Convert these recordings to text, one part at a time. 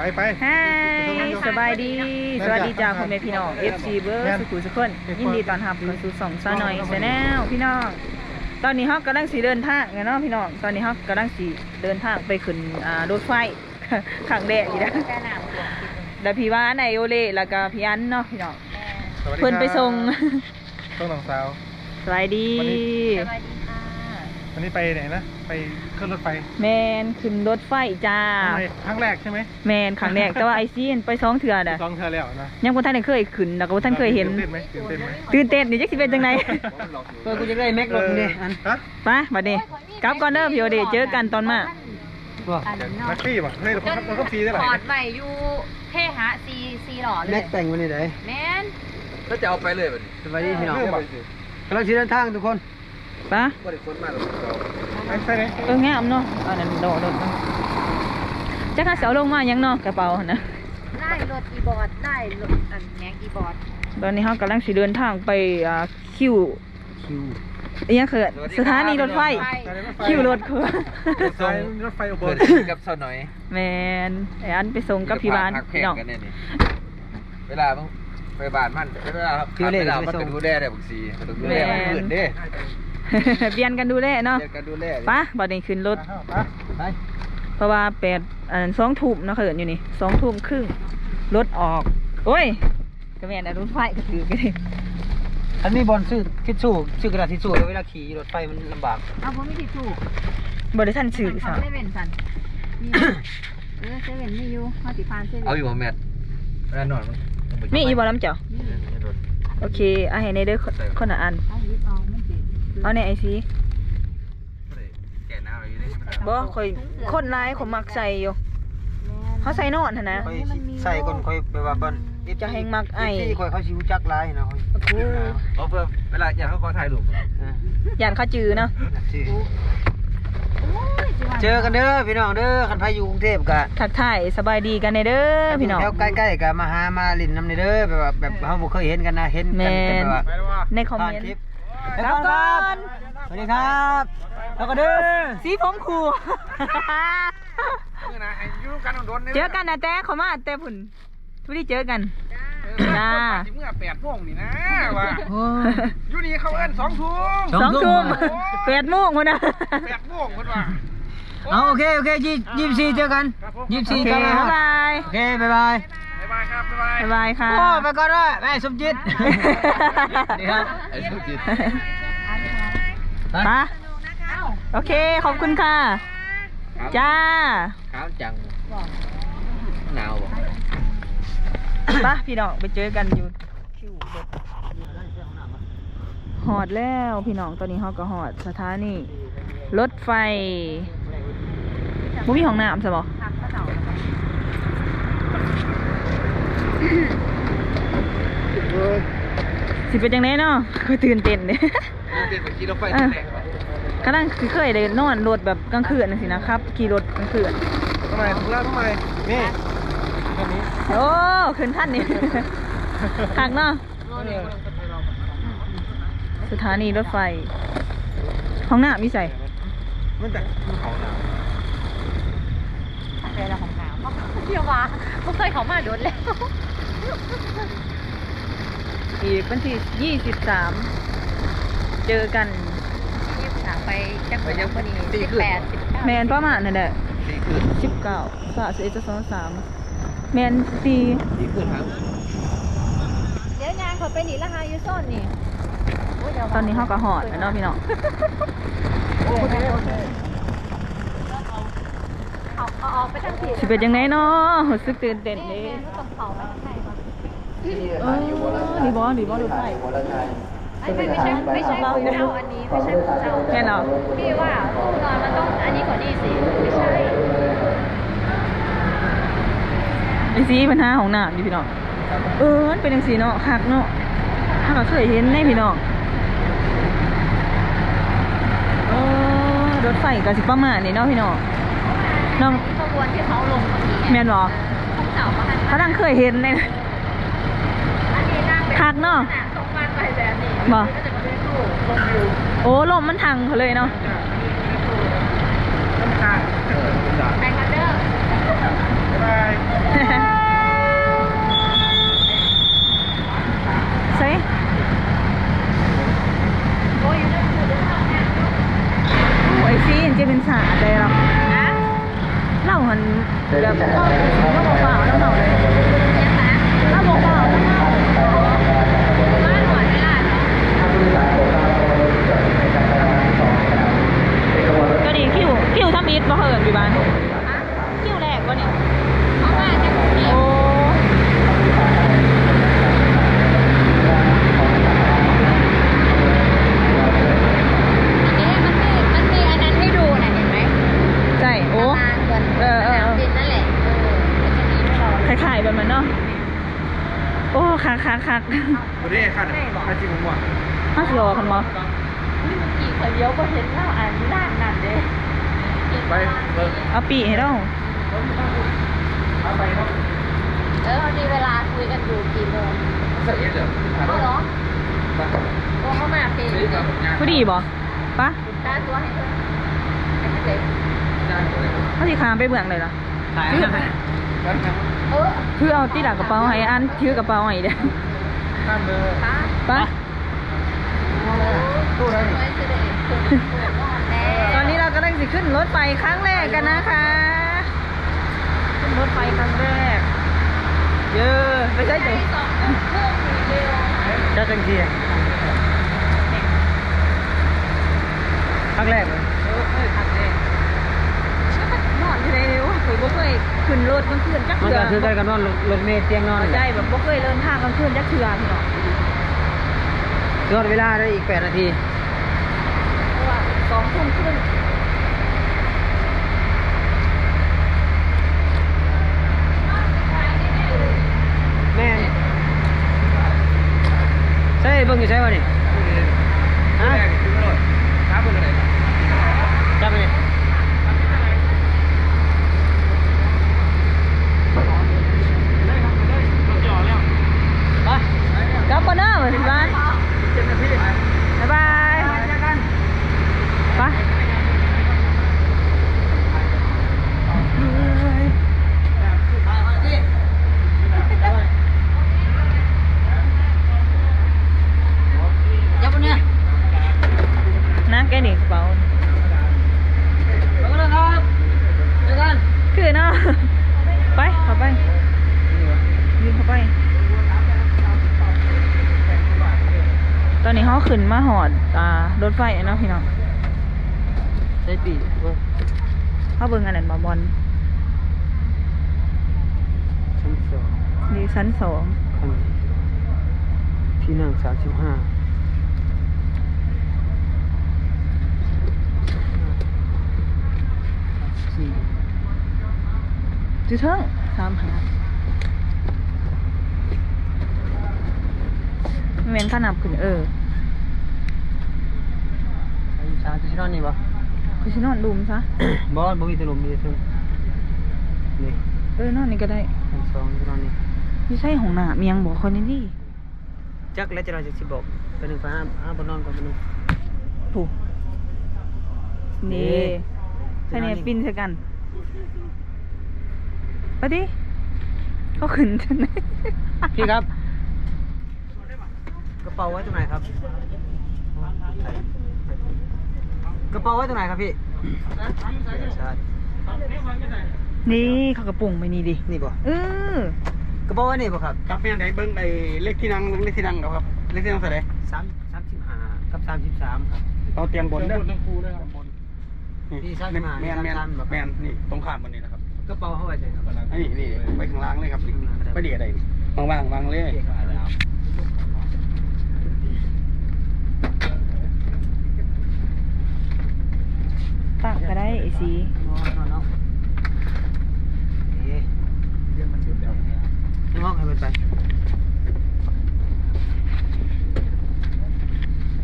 ไปไป ฮ่ายสบายดี สวัสดีจ้าพ่อแม่พี่น้อง FC เบอร์สุขุสุขคนยินดีต้อนรับเข้าสู่สองซาหน่อยแชนแนลพี่น้อง ตอนนี้ฮอกกำลังสีเดินทางไงเนาะพี่น้อง ตอนนี้ฮอกกำลังสีเดินทางไปขึ้นอ่ารถไฟขังแดดอยู่นะแล้วพี่ว่าไอโอเล่แล้วก็พี่อันเนาะพี่น้องสวัสดีเพิ่นไปส่งต้องน้องสาวสบายดีวันนี้สวัสดีค่ะ วันนี้ไปไหนนะ ไปขึ้นรถไฟ แมนขึ้นรถไฟจ้าทำไมครั้งแรกใช่ไหมแมนขังแดดแต่ว่าไอซีนไปสองเถื่อน่ะสองเธอแล้วนะยังบ่ทันได้เคยขึ้นแล้วก็บ่ทันเคยเห็น ตื่นเต้นไหมตื่นเต้นไหมตื่นเต้นนี่จักสิเป็นจังไดเออกูจะได้แม็กรถมึงดิอันฮะไปบัดนี้กลับก่อนเด้อพี่โอเดเจอกันตอนมาบ่อันนั้นนัเนาะกฟี่ป่ะเฮ้ยเราเราก็ฟรีได้หรอถอดใหม่อยู่เท่ฮะซีซีหล่อเลแม็ยกแต่งวันนี้ไหนแม่นก็จะเอาไปเลยบัดนี้สวัสดีพี่น้องเรื่องป่ะกำลังชี้เดินทางทุกคน ปะบ่ได้คนมาหรอกเราไอ้ใช่ไหมเอองามเนาะอันนั้นโดดโดดจักหาเสาลงมายังเนาะกระเป๋าหั่นนะได้รถอีบอร์ดได้รถอันแม็กอีบอร์ดตอนนี้เฮากำลังสิเดินทางไปอ่าคิวคิวอีหยังคือสถานีรถไฟคิวรถคือรถไฟรถไฟอุบเปิลดกับเซาหน่อยแมนไอ้อันไปส่งกับพี่บ้านพักแข่พี่งน้องกันเนี่ยนี่เวลามึงไปบ้านมันเวลาขับเวลามันก็ดูแลได้บางทีมันต้องดูแลมันอื่นเด้ เปลี่ยนกันดูแลเนาะเรียนกันดูแลปะบัดนี้ขึ้นรถไปไปเพราะว่าแปดอันสองทุ่มเนาะเขาเอินอยู่นี่สองทุ่มครึ่งรถออก โอ้ยก็แม่นอะรถไฟก็ถือกันเลยอันนี้บอลซื้อทิชชู่ซื้อกระดาษทิชชู่เวลาขี่รถไฟมันลำบากเอาผมไม่ติดถูกบริษัทสื่อเขาสารเซเว่นสันมีเออเซเว่นไม่อยู่เขาติพานเซเว่นเอาอยู่บ่แมทเวลานอนมันมีอีบอลำเจ้า นี่ โอเคเอาให้ในเด้อคนคนละอัน เอายิบเอาไม่ติด เอาในไอซีแก่หน้าอะไรอยู่ได้ใช่ไหมบ่คอยคนร้ายเขามักใส่อยู่เขาใส่นอนหั่นนะค่อยใส่ก่อนค่อยไปว่าก่อนจะให้มักไอ้ที่ค่อยเขาชิวจักลายนะค่อยโอ้โหเอาเพิ่มเวลาอยากเขาขอถ่ายรูปอะย่านเขาจือเนาะชื่อโอ้ยสิว่าเจอกันเด้อพี่น้องเด้อคันไผอยู่กรุงเทพกะทักทายสบายดีกันในเด้อพี่น้องแถวใกล้ๆกะมาหามาลินน้ำในเด้อแบบว่าแบบเฮาบ่เคยเห็นกันนะเห็นกันแต่แบบว่าไปแล้วว่าในคอมเมนต์ ผ่าลิปกลับก่อน สวัสดีครับแล้วก็เด้อสีผมคูเมื่อนะให้อยู่กันโดนเจอกันนะแต่เขามาแต่ผุนทุกที่เจอกันจ้าเมื่อแปดโมงนี่นะว่าโอ้อยู่นี่เขาเอิ้นสองทุ่มสองทุ่มแปดโมงคนนะแปดโมงคนว่าเอาโอเคโอเคยี่ยี่สิบสี่เจอกันยี่สิบโอสี่เคกันเลยคบ๊ารัยบบายโอเคบ๊ายบาย บ๊ายบายครับบ๊ายบายบ๊ายบายค่ะ โอ้ไปก่อนด้วยแม่สมจิตดีครับไอ้สุจิตปะโอเค ขอบคุณค่ะ จ้าขาวจังหนาวบ่ปะพี่น้องไปเจอกันอยู่คิวรถหอดแล้วพี่น้องตอนนี้เขาก็หอดสถานีรถไฟมุมีห้องน้ำใช่ปะ ผักกระเดา สิเป็นจังไดเนาะคือตื่นเต้นเนี่ยเต้นไปขี่รถไฟแรงไปกำลังคือเคยได้นอนรถแบบกลางคืนน่ะสินะครับขี่รถกลางคืนทำไมทุกแล้วทำไมนี่แค่นี้โอ้ขึ้นท่านนี่คักเนาะสถานีรถไฟห้องน้ำมีใส่มันจากภูเขาหนาวเจอแล้วของขาวเขาเที่ยวมาเขาเคยเขามาโดนแล้ว อีกวันที่ยี่สิบสามเจอกันยี่สิบสามไปจังหวัดพอดีสิบแปดสิบเก้าแมนประมาณนั่นแหละดีขึ้นสิบเก้าสาสิบเอ็ดสองสามแมนตีดีขึ้นครับเดี๋ยวนางเขาไปหนีละฮายูโซนนี่โยดี๋ยวตอนนี้เขาก็หอดแล้วเนาะพี่น้องเอาเอาออกไปทั้งทีสิเป็นยังไงเนาะรู้สึกตื่นเต้นเด้ก็ ต้องเผาไปข้างในก่อนเออดีบอดีบอรถไฟไอ้ไม่ไม่ใช่ไม่ใช่ของเจ้าอันนี้ไม่ใช่ของเจ้าแค่เนาะพี่ว่าผู้นอนมันต้องอันนี้ก่อนนี่สิไม่ใช่ไอซีปัญหาของน้ำอยู่พี่น้องเออมันเป็นจังสีเนาะคักเนาะถ้าเราเคยเห็นในพี่น้องเออรถไฟก็สิประมาณนี้เนาะพี่น้องน้องขบวนที่เขาลงเมื่อกี้แม่นบ่ของเจ้ามาหันเขาดังเคยเห็นเลยอันนี้นั่งเป็น คักเนาะสองนไปบ่โอ้ลมมันทังเขาเลยเนาะไปคันเดอร์บายใช่โอ้ยไอซีจะเป็นสาดเลยหรอนะเล่าหันแบบก็เล่าเปล่าวเนาะ คิวทำอิฐบ่เหินพี่บ้านคิวแรกวะเนี่ยเอามาจากกรุงเทพโอ้อันนี้มันมีมันมีอันนั้นให้ดูนะเห็นไหมใช่โอ้ ตารางส่วนเออเออ นามบินนั่นแหละเออมันจะมีให้เราคล้ายๆแบบมันเนาะโอ้คักคักคักดูดิคันคันจีบม่วงฮัสโลคันบ่นี่มันกี่คนเดียวก็เห็นแล้วอ่านด้านนั่นเด้ ไปเบิ่ง เอา ปีให้เราเอาไปเนาะเออมีเวลาคุยกันอยู่กี่โมงเสียเดี๋ยวเอาเหรอไปโทรเข้ามาเป็นนี่กับงานพอดีบ่ปะได้ตัวให้เธอไอ้เจ๊งานอะไรเขาสิขามไปเบื้องเลยเหรอขายกันครับเออคือเอาที่หลักกระเป๋าให้อันถือกระเป๋าให้เด้อข้ามเลยป้าปะตู้นั้นช่วยเสด็จคุณแน่ตอนนี้เรากำลังสิขึ้นรถไฟครั้งแรกกันนะคะ ขึ้นรถไฟครั้งแรก เยอะไม่ใช่ใจจ้ะสองทุ่มครึ่งเร็วเจ้าจังทีครั้งแรกเลยเออเออครั้งแรกแล้วมันนอนที่ไหนเร็วเคยบ่เคยขึ้นรถกลางคืนจักมันเทื่อก็คือการกันนอนรถเมล์เตียงนอนเข้าใจแบบบ่เคยเดินทางกลางคืนจักเทื่อพี่น้องนอนเวลาได้อีก8นาทีเพราะว่าสองทุ่มครึ่ง แม่นใช่เบิ่งอยู่ใช่ป่ะนี่ฮะ แรกคือรถข้ามไปเลย จับไปนี่ ไปกลับก่อนเด้อเหมือนบ้านบ๊ายบายไปนะแกนี่กระเป๋า ไปกันเลยครับเจอกัน คือเนาะ ไปเข้าไปยืนเข้าไป ต อนนี้เขาขึ้นมาหอดอ่ารถไฟแล้วเนาะพี่น้องใช้ปีเบิ่งเขาเบิ่งอันนั้นมาบอลชั้นสองดีชั้นสองคันที่นั่งสามสิบห้าสี่จุดเทิงสามหาไม่เว้นขนาบขึ้นเออ สามสิบนอนนี่ปะคือชินอนดุมซะบอสบ่มีตะลุมมีแต่เทึงนี่เออนอนนี่ก็ได้ชั้นสองที่นอนนี่ไม่ใช่ของหนาเมียงบอกคนนี้ดิจักแล้วจะนอนจากสิบอกไปหนึ่งฟ้าห้าบนนอนก่อนไปหนึ่งถูกนี่นี่ใช่เนี่ยปินใช่กันไปดิเขาขึ้นจนไหนพี่ครับ กระเป๋าไว้ตรงไหนครับ กระเป๋าไว้ตรงไหนครับพี่ใช่นี่เขากระปุงไปนี่ดินี่บ่เออกระเป๋าไว้นี่บ่ครับครับแม่ไหนเบิ้งไอ้เลขที่นั่งเบิ้งเลขที่นั่งครับเลขที่นั่งเท่าไหร่สามสามสิบห้ากับสามสิบสามครับเอาเตียงบนเด้อทั้งคู่ด้วยครับบนนี่ซ้ายแมนขวาแมนแมนซ้ายขวาแมนนี่ตรงข้ามบนนี้นะครับกระเป๋าเข้าไว้ใช่ครับนี่นี่ไปข้างล่างเลยครับไปเดียดอะไรวางวางวางเลย ตักก็ได้ไอซี นอนนอนนอนนี่ในห้องให้มันไป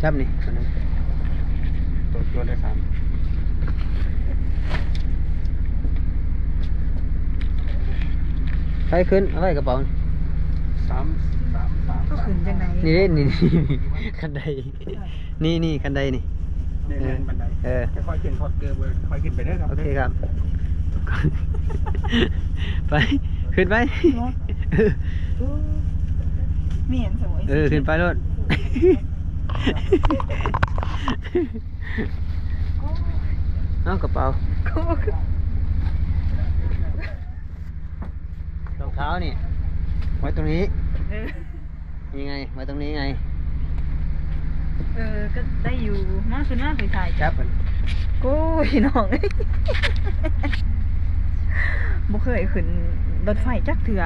จับนี่คนนึงตัวตัวเลยสามไปขึ้นเอาไว้กระเป๋าสามสามสามก็ขึ้นจังไหนนี่เด้นี่นี่คันใดนี่นี่คันใดนี่ เนี่ยเนี่ยบันไดเออ ค่อยๆขึ้นทอดเกลือเบอร์ค่อยขึ้นไปเด้อครับโอเคครับ ไป ขึ้นไปไม่เห็นสวยเออ ขึ้นไปรถ เอากระเป๋าท้านี่ ไว้ตรงนี้ เออ ยังไง ไว้ตรงนี้ไง เออ ก็ได้อยู่มาขึ้นมาไปถ่ายจับมันกูพี่น้อง บ่เคยขึ้นรถไฟจักเถื่อ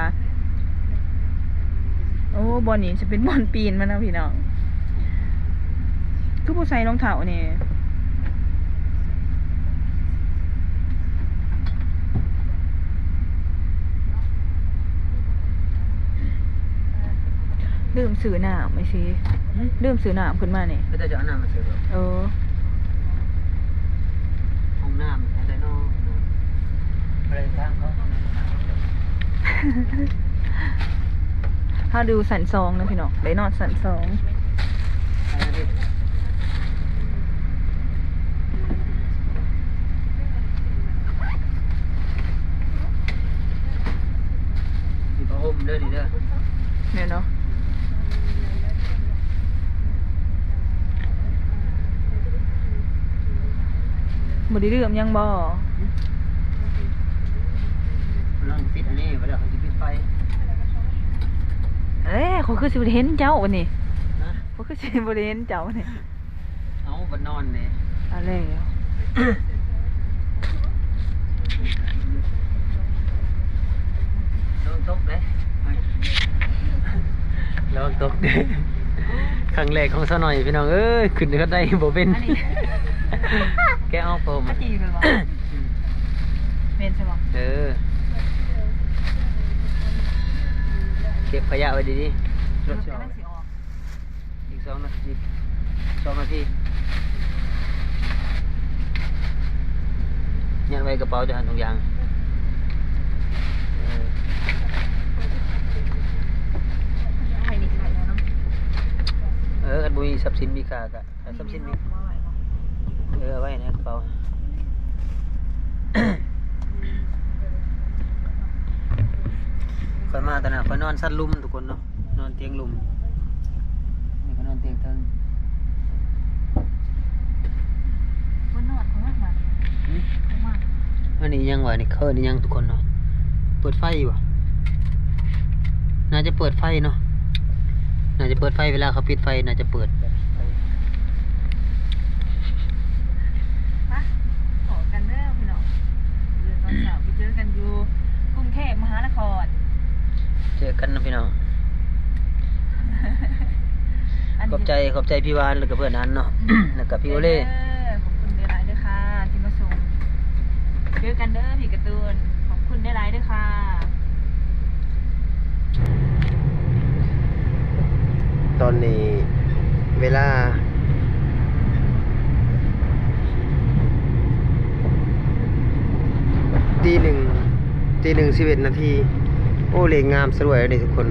โอ้บอลนี่จะเป็นบอลปีนมานะพี่น้อง คือผู้ใส่รองเท้านี่ ลืมซื้อน้ำไม่สิลืมซื้อน้ำขึ้นมานี่ไม่ได้จะเอาน้ำมาเสิร์ฟเออห้องน้ำอะไรเนอกอะไรทางเขาถ้าดูสันซองนะพี่น้องได้นอนสันซอง อะไรดิมีผ้าห่มเด้อนี่เด้อ เนี่ยเนาะบ่ ได้เรื่องยังบ่ลองปิดอันนี้ไปแล้วเขาจะปิดไฟเอ้ยเขาคือสิบ่ได้เห็นเจ้าวันนี้นะเขาคือสิบ่ได้เห็นเจ้าวันนี้เอาบนนอนเลยอะไรอะลองตกเลยลองตกเด้อครั้งแรกของซะหน่อยพี่น้องเอ้ยขึ้นก็ได้บ่เป็น อันนี้ แกเอาผมอาจีเป็นบ่เป็นใช่บ่เออ เก็บขยะไว้ดีๆรถกำเชียวลังสิออกอีกสองนาทีสองนาทียัดไว้กระเป๋าจะหันตรงยางเออใครนี่ใครแล้วเนาะเอออันบุมีทรัพย์สินมีค่ากะแต่ทรัพย์สินมี เออเอาไว้ในกระเป๋าคอยมาตอนนั้นคอยนอนสั้นลุมทุกคนเนาะ นอนเตียงลุม นี่ก็นอนเตียงเทิงบนนอดของมันมาหึของมันอันนี้ยังวะนี่เคอนี่ยังทุกคนเนาะ เปิดไฟอยู่วะน่าจะเปิดไฟเนาะ น่าจะเปิดไฟเวลาเขาปิดไฟน่าจะเปิดแบบไฟ มาขอกันเด้อพี่น้องเดือนวันเสาร์ไปเจอกันอยู่กรุงเทพมหาน คร เจอกันนะพี่น้อง อันขนี้อบใจขอบใจพี่วานแล้วก็เพื่อนนั้นเนาะ แล้วก็พี่โอเล่ด้อขอบคุณได้หลายๆด้วยค่ะ ที่มาส่งเจอกันเด้อพี่การ์ตูน ขอบคุณได้หลายๆด้วยค่ะ ตอนนี้เวลา ตีหนึ่ง ตีหนึ่งสิบเอ็ดนาที โอ้เลงงามสวยเลยทุกคน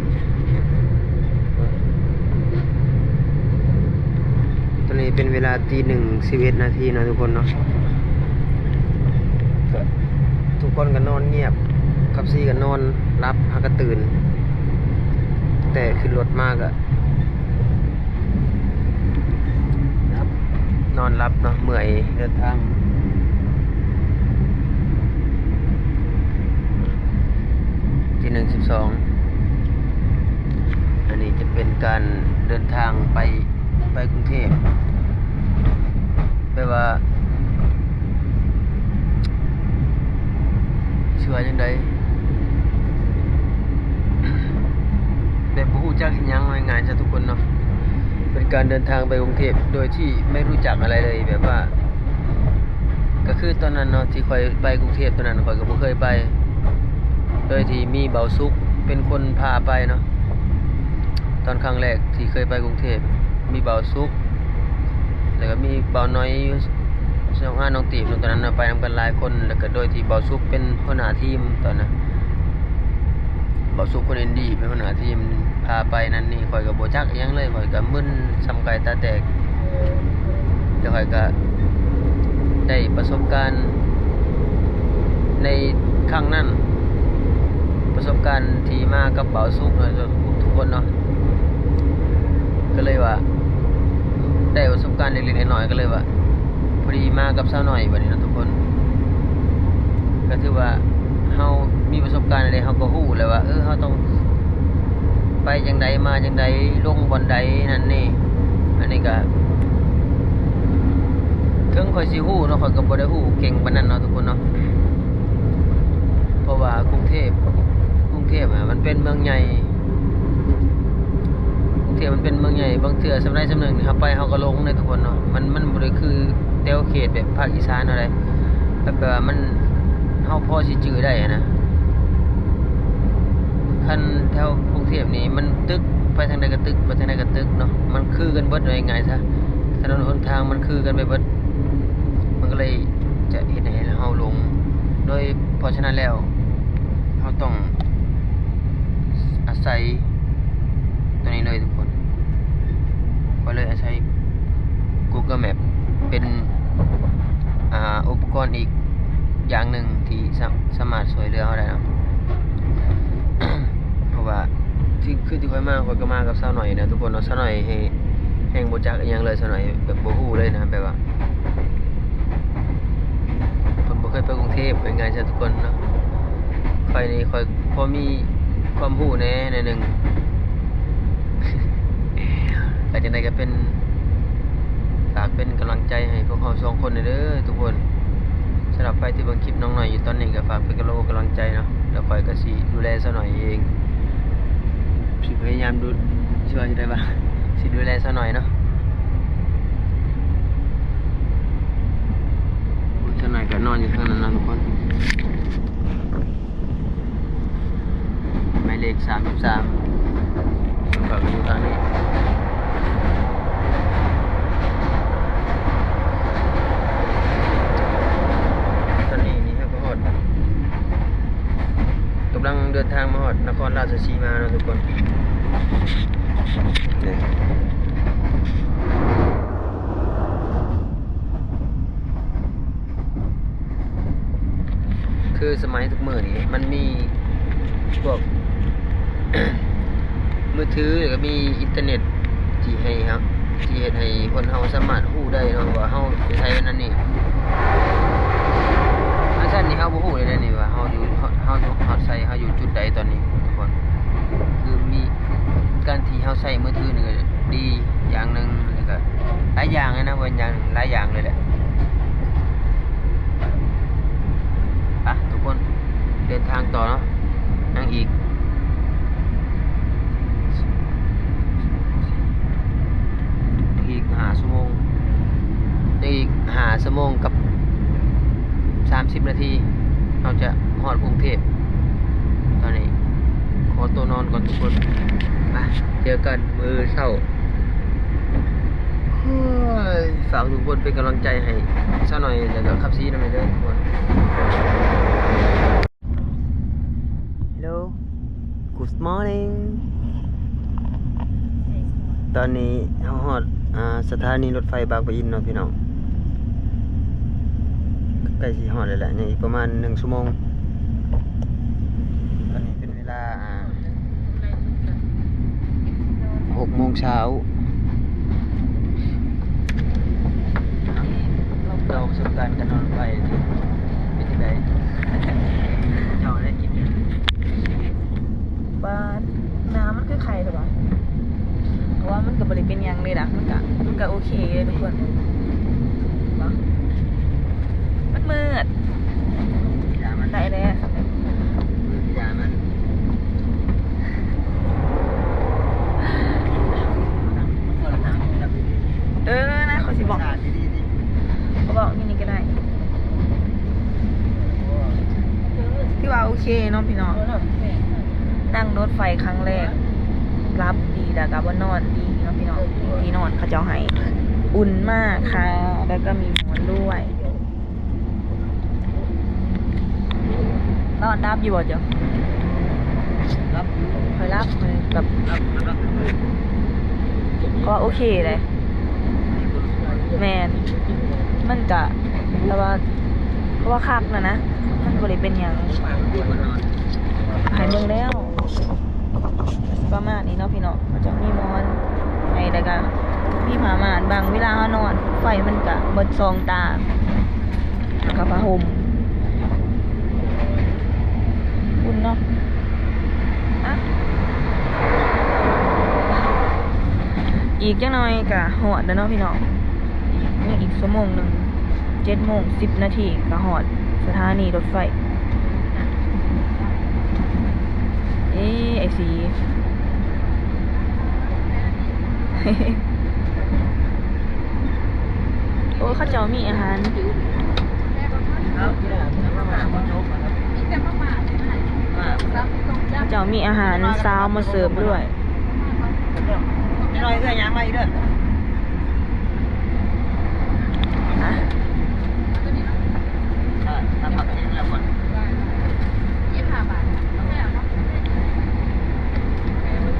ตอนนี้เป็นเวลาตีหนึ่งสิบเอ็ดนาทีนะทุกคนเนาะทุกคนก็นอนเงียบขับซีก็นอนรับฮักก็ตื่น แต่ขึ้นรถมากอะนอนรับเนาะเมื่อยเดินทาง ที่หนึ่งสิบสองอันนี้จะเป็นการเดินทางไปไปกรุงเทพแปลว่าเชื่อยังไงแบบบรู้จักอิหยังไง่ายๆจ้ะทุกคนเนาะเป็นการเดินทางไปกรุงเทพโดยที่ไม่รู้จักอะไรเลยแบบว่า ก็คือตอนนั้นเนาะที่คอยไปกรุงเทพตอนนั้นคอยก็บ่เคยไป โดยที่มีเบาซุกเป็นคนพาไปเนาะตอนครั้งแรกที่เคยไปกรุงเทพมีเบาซุก แล้วก็มีเบาน้อยช่องห้าน้องตีบตอนนั้นไปนำกันหลายคนแล้วก็โดยที่เบาซุกเป็นหัวหน้าทีมตอนนั้นบอกสุขคนอ็นดีเป็นคนหาทีมพาไปนั่นนี่ข่อยกับโบจักยังเลยข่อยกับมึนซำไก่ตาแตกเดี๋ยวข่อยก็ได้ประสบการณ์ในครั้งนั้น ประสบการณ์ที่มากับเบาสุกเนาะทุกคนเนาะก็เลยว่า ได้ประสบการณ์เล็กๆน้อยๆก็เลยว่าพอดีมากับสาวหน่อยบัดนี้เนาะทุกคน ก็ถือว่าเฮามีประสบการณ์อะไรเขาก็ฮู้เลยว่าเออเขาต้อง ไปจังใดมาจังใดลงบอนใดนั่นนี่อันนี้ก็ถึงข่อยสิฮู้เนาะข่อยก็บ่ได้ฮู้เก่งปานนั้นเนาะทุกคนเนาะเพราะว่ากรุงเทพ เทพอะมันเป็นเมืองใหญ่กรุงเทพมันเป็นเมืองใหญ่บางเทื่อสำไรสำหนึ่งนี่ครับไปเฮาก็ลงเลยทุกคนเนาะมันมันบ่ได้คือแถวเขตแบบภาคอีสานอะไรแบบว่ามันเฮาพ่อสิจือได้อะนะคันแถวกรุงเทพนี่มันตึกไปทางใดก็ตึกไปทางใดก็ตึกเนาะมันคือกันเบิดเลยไงซะถนนหนทางมันคือกันไปเบิดมันก็เลยจะเห็นให้เฮาลง โดยเพราะฉะนั้นแล้วเฮาต้อง อาศัยตัวนี้เลยทุกคนก็เลยอาศัย Google Map เป็นอุปกรณ์อีกอย่างหนึ่งที่สามารถช่วยเหลือเราได้นะเพราะว่าที่คือที่ค่อยมาค่อยก็มากับสาวหน่อยนะทุกคนเนาะสาวหน่อยให้แห่งโบจักยังเลยสาวหน่อยแบบโบ่ฮู้เลยนะแบบว่าเพิ่นบ่เคยไปกรุงเทพเป็นไงซะทุกคนเนาะค่อยนี่ค่อยพอมี ความรู้แน่ในหนึ่งแต่จังไดก็เป็นฝากเป็นกำลังใจให้พวกเขาสองคนเด้อทุกคนสำหรับใครที่เบิ่งคลิปน้องหน่อยอยู่ตอนนี้ก็ฝากเป็นกำลังกำลังใจเนาะแล้วคอยก็สิดูแลซะหน่อยเองสิพยายามดูช่วยได้บ้างสิดูแลซะหน่อยเนาะซะหน่อยก็นอนอยู่ข้างนั้นนะทุกคนหมาย เลขสามสิบสามก็อยู่ทางนี้ตอนนี้นี่ครับก็ฮอดกำลังเดินทางมาฮอดนครราชสีมาเนาะทุกคนคือสมัยทุกมือนี้มันมีพวก มือถือหรือมีอินเทอร์เน็ตที่ให้ครับที่เฮ็ดให้คนเฮาสามารถฮู้ได้เนาะว่าเฮาไปใช้อันนั้นนี่อาจารย์นี่เฮาบ่ฮู้เลยเด้อนี่ว่าเฮาอยู่เฮาเฮาเฮาใส่เฮาอยู่จุดใดตอนนี้ทุกคนคือมีการที่เฮาใช้มือถือนี่ก็ดีอย่างหนึงแล้วก็หลายอย่างเลยนะว่าอย่างหลายอย่างเลยแหละอะทุกคนเดินทางต่อเนาะยังอีกยังอีก ห้าชั่วโมงยังอีกห้าชั่วโมงกับสามสิบนาทีเราจะหอดกรุงเทพตอนนี้ ขอตัวนอนก่อนทุกคนไปเจอกันมือเศร้าเฮ้ยฝากทุกคนเป็นกำลังใจให้ซะหน่อยแล้วก็ขับซีน้ำไปเด้อทุกคน Hello Good morning ตอนนี้เราหอดอ่า สถานีรถไฟบางปะอินเนาะพี่น้องใกล้สีหอดเลยแหละเนี่ยอีกประมาณหนึ่งชั่วโมง ตอนนี้เป็นเวลาอ่าหกโมงเช้าเราประสบการณ์การนอนไปที่เป็นยังไงเจ้าได้กินบ้านน้ำมันคือไข่หรือเปล่า เพราะว่ามันก็บริเป็นหยังเลยนะมันก็มันก็โอเคเลยทุกคนเนาะมันมืดยามันได้แล้วยามันเออนะขอสิบอกเขาบอกนี่นี่ก็ได้พี่ว่าโอเคเนาะพี่น้องนั่งรถไฟครั้งแรก รับดีแต่กับบนอนดีเนาะพี่น้องที่นอนเขาเจ้าให้อุ่นมากค่ะ แล้วก็มีหมอนด้วยนอนรับอยู่บ่เจ้ารับเคยรับเลยแบบรับรับก็โอเคเลยแมนมันกะแล้วว่าเพราะว่าคักนะนะ มันบริเป็นอย่างหายเมืองแล้ว ประมาณนี้เนาะพี่เนาะมันจะมีมอนไอ้แต่กะมีผามานบางเวลาเขานอน ไฟมันกะเบิดซองตาแล้วกับผ้าห่มบุญเนาะอะอีกจังหน่อยกะหอดแล้วเนาะพี่น้องยังอีกชั่วโมงหนึ่งเจ็ดโมงสิบนาทีกะหอดสถานีรถไฟ เอ๊ไอสีโอ้ข้าเจ้ามีอาหารเจ้ามีอาหารซาวมาเสิร์ฟด้วยน้อยเอ้ยยังมาอีกด้ออะ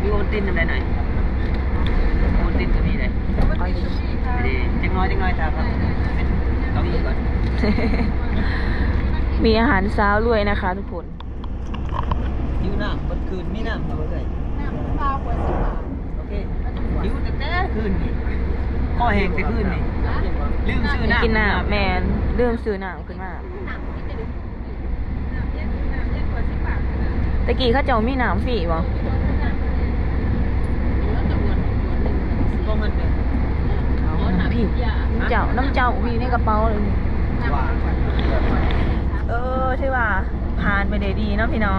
มีโอน ตินทำได้หน่อยโอนตินตัวนี้เลยเอาดิดีจังน้อยจังน้อยครับเป็นเก้าอี้ก่อน มีอาหารซาวด้วยนะคะทุกคนยิ้วน้ำบนคืนมีน้ำเหรอเอ้ยโอเคยิ้วแต่แต่คืนนี่ข้อแห้งแต่คืนนี่ลืมชื่อน้ำกินน้ำแมนเริ่มซื้อน้ำขึ้นมาตะกี้เข้าเจ้ามีน้ำฟรี บ่ก็มันเป็นพี่น้ำเจ้าน้ำเจ้าพี่ในกระเป๋าเลยว่าเออที่ว่าผ่านไปได้ดีเนาะพี่น้อ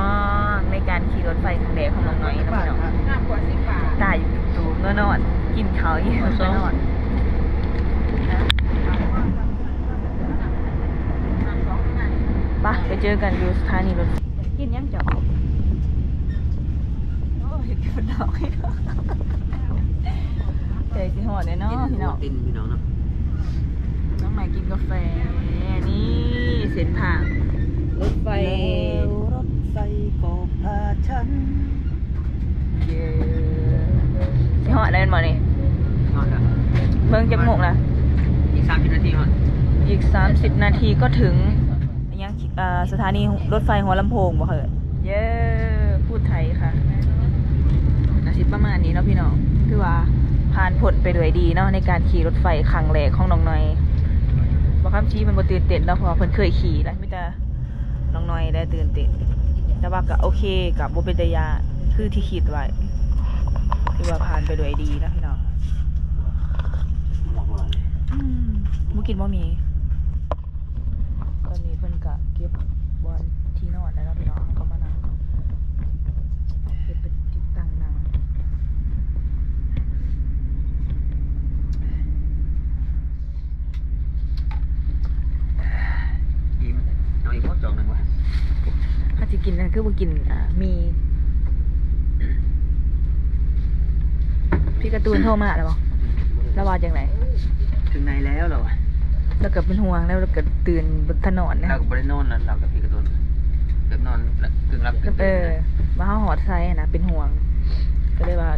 งในการขี่รถไฟครั้งแรกของน้องน้อยเนาะพี่น้องตายอยู่ตูมก็นอนกินข้าวอยู่ก็นอนไปะไปเจอกันอยู่สถานีรถไฟกินยังเจ้าโอ้เห็นกันดอกให้ เนาะใจสิหอดเลยเนาะพี่น้องตินพี่น้องเนาะน้องใหม่กินกาแฟนี่เส้นทางรถไฟรถไฟก็พาฉันเย้สิหอดอะไรมานี่นอนแล้วเมืองจมูกนะอีกสามสิบนาทีก่อนอีก30นาทีก็ถึงยังอ่าสถานีรถไฟหัวลำโพงบ่เหรอเย้พูดไทยค่ะอาสิประมาณนี้เนาะพี่น้องคือว่า ผ่านผลไปด้วยดีเนาะในการขี่รถไฟครั้งแรกของน้องน้อยบอกคำชี้มันบ่ตื่นเต้นเนาะเพราะเพิ่นเคยขี่แล้วมิต่ได้น้องน้อยได้ตื่นเต้นแต่ว่าก็โอเคกับบ่เป็นตายาคือที่คิดไว้ที่ว่าผ่านไปด้วยดีเนาะพี่น้องอืมบ่กินบ่มี ตอนนี้เพิ่นกะเก็บบอลที่นอนแล้วเนาะพี่น้องเขามานั่งเก็บเป็นติดตั้งนั่ง อิ่มเอาอีกหมด จองหนึ่งวะถ้าจะกินนั่นคือบ่กินอ่ามีพี่การ์ตูนโทรมาแล้วบ่แล้วว่าจังไดถึงไหนแล้วเหรอวะแล้วก็เป็นห่วงแล้วแล้วก็ตื่นบนถนนนะเราก็ไม่ได้นอนแล้วเรากับพี่กระตุนเกือบนอนแล้วกึ่งรับกึ่งเอตื่นอนะมาเฮาหอดไซนะเป็นห่วง ก็เลยว่า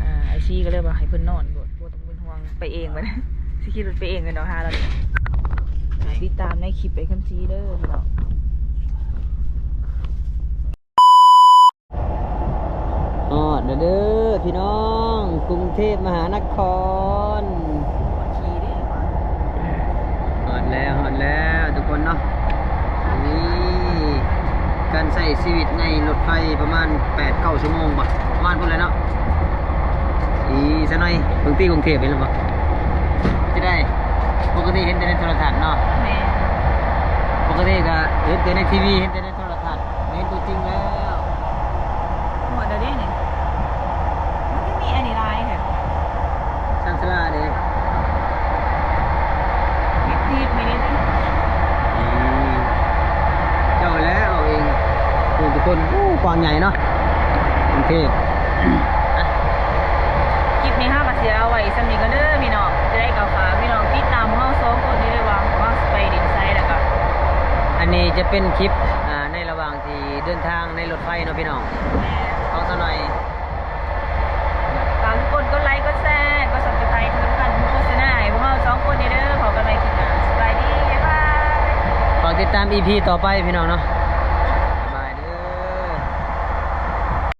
อ่าไอซี่ก็เลยว่าให้เพิ่นนอนบ่บ่ต้องเป็นห่วงไปเองบัดนี้สิขี่รถไปเองกันเนาะหาเราเนี่ยติดตามในคลิปไปคันซีเด้อพี่น้อง อ๋อเด้อเด้อ พี่น้อง กรุงเทพมหานครขี่ได้ฮอดแล้วฮอดแล้วทุกคนเนาะนี่การใช้ชีวิตในรถไฟประมาณ8 9ชั่วโมงบ่ประมาณพุ่นเลยเนาะอีซะหน่อยเบิ่งที่กรุงเทพเห็นหรือเปล่าจะได้ปกติเห็นแต่ในโทรทัศน์เนาะแม่ปกติก็เห็นแต่ในทีวีเห็นแต่ในโทรทัศน์ไม่เห็นตัวจริงแล้ว หัวเดยวเด้เนี่ยมันก็มีอันนี้ลายค่ะ ช่างสลาเด้ มิดทีดไม่ได้ดิ อืมเจ้าแล้วเอาเองคุณทุกคนอู้กว้างใหญ่เนาะกรุงเทพ คลิปนี้ห้ากับเสียเอาไว้สำนีก็เด้อพี่น้อง จะได้กับฝากพี่น้องติดตามเฮาสองคนนี้เลยว่าว่าสไปดินไซด์แล้วก็ อันนี้จะ เป็นคลิปในระหว่างที่เดินทางในรถไฟเนาะพี่น้องเอาซะหน่อยฝากทุกคนก็ไลค์ก็แชร์กด Subscribe ที่สำคัญโฆษณาให้พวกเราสองคนนี้เด้อขอกันไปคลิปหน้าสบายดีบ๊ายบายฝากติดตาม EP ต่อไปพี่น้องเนาะ